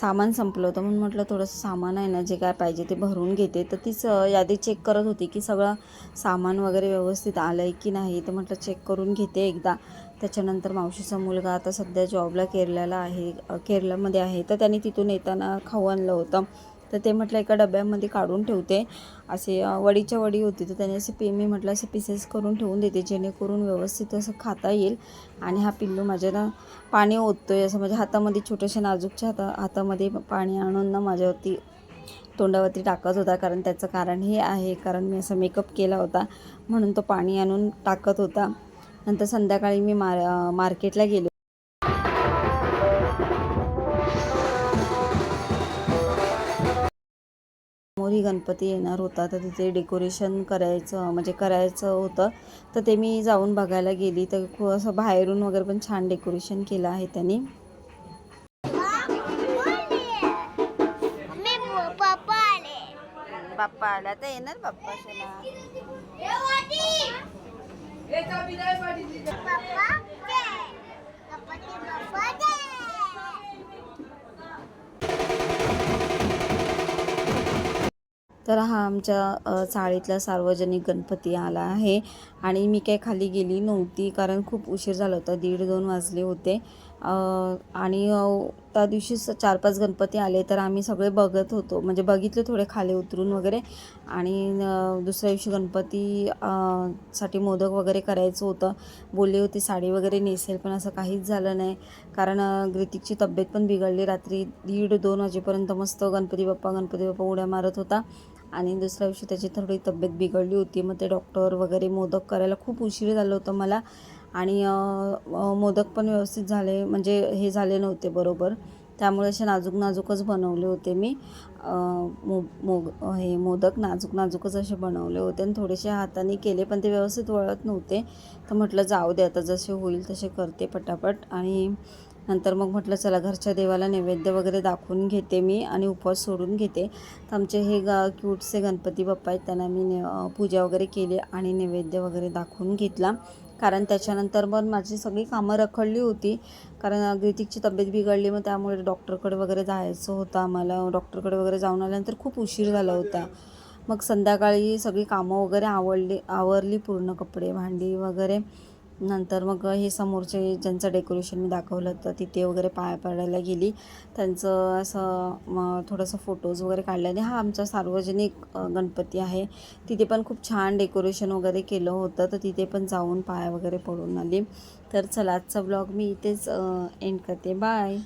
सामान संपलं होतं म्हणून म्हटलं थोडंसं सामान आहे ना जे काय पाहिजे ते भरून घेते. तर तीच यादी चेक करत होती की सगळं सामान वगैरे व्यवस्थित आलं आहे की नाही तर म्हटलं चेक करून घेते एकदा. त्याच्यानंतर मावशीचा मुलगा आता सध्या जॉबला केरल्याला आहे केरलामध्ये आहे. तर त्यांनी तिथून येताना खाऊ आणलं होतं. तर ते म्हटलं एका डब्यामध्ये काढून ठेवते. असे वडीच्या वडी होती तर त्याने असे पे मी म्हटलं असे पीसेस करून ठेवून देते जेणेकरून व्यवस्थित असं खाता येईल आणि हा पिल्लू माझ्या ना पाणी आहे असं माझ्या हातामध्ये छोट्याशा नाजूकच्या हाता हातामध्ये पाणी आणून ना माझ्यावरती तोंडावरती टाकत होता कारण त्याचं कारण हे आहे कारण मी असा मेकअप केला होता म्हणून तो पाणी आणून टाकत होता. नंतर संध्याकाळी मी मार मार्केटला गेलो. समोरही गणपती येणार होता तर तिथे डेकोरेशन करायचं म्हणजे करायचं होतं. तर ते मी जाऊन बघायला गेली तर खूप असं बाहेरून वगैरे पण छान डेकोरेशन केलं आहे त्यांनी. मी पप्पा आले बाप्पा आला तर येणार बाप्पा! तर हा आमच्या चाळीतला सार्वजनिक गणपती आला आहे. आणि मी काही खाली गेली नव्हती कारण खूप उशीर झाला होता. दीड दोन वाजले होते. आणि त्या दिवशी चार पाच गणपती आले तर आम्ही सगळे बघत होतो. म्हणजे बघितले थोडे खाली उतरून वगैरे. आणि दुसऱ्या दिवशी गणपती साठी मोदक वगैरे करायचं होतं. बोलली होती साडी वगैरे नेसेल पण असं काहीच झालं नाही. कारण ग्रितिकची तब्येत पण बिघडली. रात्री दीड दोन वाजेपर्यंत मस्त गणपती बाप्पा गणपती बाप्पा उड्या मारत होता. आणि दुसऱ्या दिवशी त्याची थोडी तब्येत बिघडली होती. मग ते डॉक्टर वगैरे मोदक करायला खूप उशीर झालं होतं मला. आणि मोदक पण व्यवस्थित झाले म्हणजे हे झाले नव्हते बरोबर. त्यामुळे असे नाजूक नाजूकच बनवले होते मी. मो मोग हे मोदक नाजूक नाजूकच असे बनवले होते आणि थोडेसे हाताने केले पण ते व्यवस्थित वळत नव्हते. तर म्हटलं जाऊ दे आता जसे होईल तसे करते पटापट. आणि नंतर मग म्हटलं चला घरच्या देवाला नैवेद्य वगैरे दाखवून घेते मी आणि उपवास सोडून घेते. तर आमचे हे ग क्यूटसे गणपती बाप्पा आहेत त्यांना मी पूजा वगैरे केली आणि नैवेद्य वगैरे दाखवून घेतला. कारण त्याच्यानंतर मग माझी सगळी कामं रखडली होती. कारण ग्रितिकची तब्येत बिघडली मग त्यामुळे डॉक्टरकडे वगैरे जायचं होतं आम्हाला. डॉक्टरकडे वगैरे जाऊन आल्यानंतर खूप उशीर झाला होता. मग संध्याकाळी सगळी कामं वगैरे आवडली आवरली पूर्ण कपडे भांडी वगैरे. नंतर मग हे समोरचे ज्यांचं डेकोरेशन मी दाखवलं होतं तिथे वगैरे पाया पडायला गेली. त्यांचं असं मग थोडंसं फोटोज वगैरे काढले. आणि हा आमचा सार्वजनिक गणपती आहे. तिथे पण खूप छान डेकोरेशन वगैरे केलं होतं. तर तिथे पण जाऊन पाया वगैरे पडून आली. तर चला आजचा ब्लॉग मी इथेच एंड करते. बाय